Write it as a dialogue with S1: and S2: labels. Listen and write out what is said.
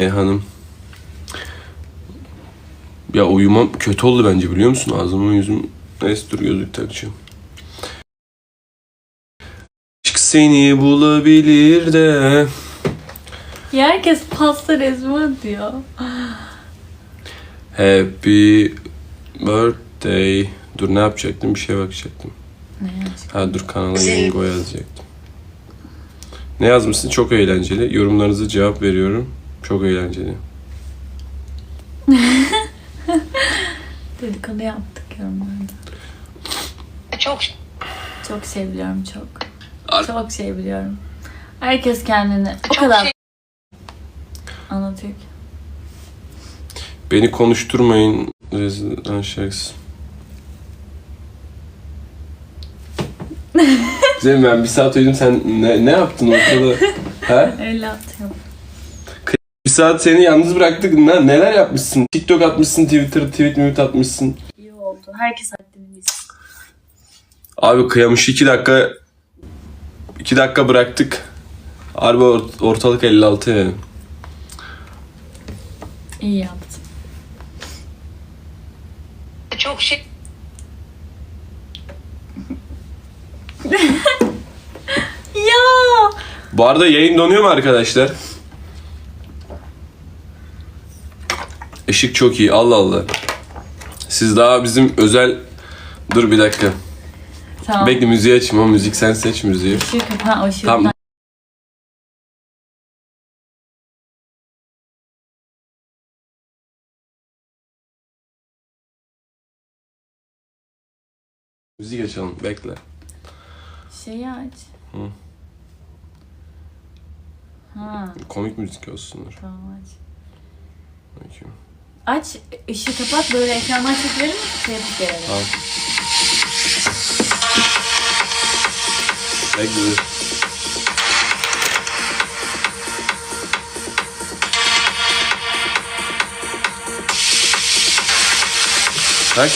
S1: E hanım. Ya uyumam kötü oldu bence biliyor musun? Ağzıma yüzüm... Neyse dur gözlük takacağım. Aşk seni bulabilir de
S2: Ya herkes pasta resmi atıyor.
S1: Happy birthday Dur ne yapacaktım? Bir şeye bakacaktım.
S2: Ne yazık.
S1: Ha dur kanala Yengo yazacaktım. Ne yazmışsın? Çok eğlenceli. Yorumlarınızı cevap veriyorum. Çok eğlenceli.
S2: Dedikodu yaptık yorumlarda.
S3: Çok
S2: Çok şey biliyorum çok. Çok şey biliyorum. Herkes kendini o
S3: Çok
S2: kadar
S3: şey-
S2: anlatıyor ki.
S1: Beni konuşturmayın. Rezil şarkısı. Güzel ben bir saat uyudum sen ne, ne yaptın ortada? ha?
S2: Öyle atıyor.
S1: Saat seni yalnız bıraktık. Ne, neler yapmışsın? TikTok atmışsın, Twitter, tweet mute atmışsın.
S2: İyi oldu. Herkes haddini.
S1: Abi kıyamış 2 dakika 2 dakika bıraktık. Harbi ort- ortalık 56 yani.
S2: İyi yaptın.
S3: çok şey
S2: Ya!
S1: Bu arada yayın donuyor mu arkadaşlar? Işık çok iyi. Allah Allah. Siz daha bizim özel... Dur bir dakika.
S2: Tamam.
S1: Bekle müziği ama müzik sen seç müziği.
S2: Işığı kapa,
S1: Tamam. Müzik açalım. Bekle.
S2: Şeyi aç.
S1: Hı.
S2: Ha,
S1: Komik müzik olsunlar.
S2: tamam aç.
S1: Bakayım.
S2: Aç, ışığı kapat, böyle ekrandan çekiverir mi? Şey yapıp gelelim.
S1: Tamam. Bekle. Tak.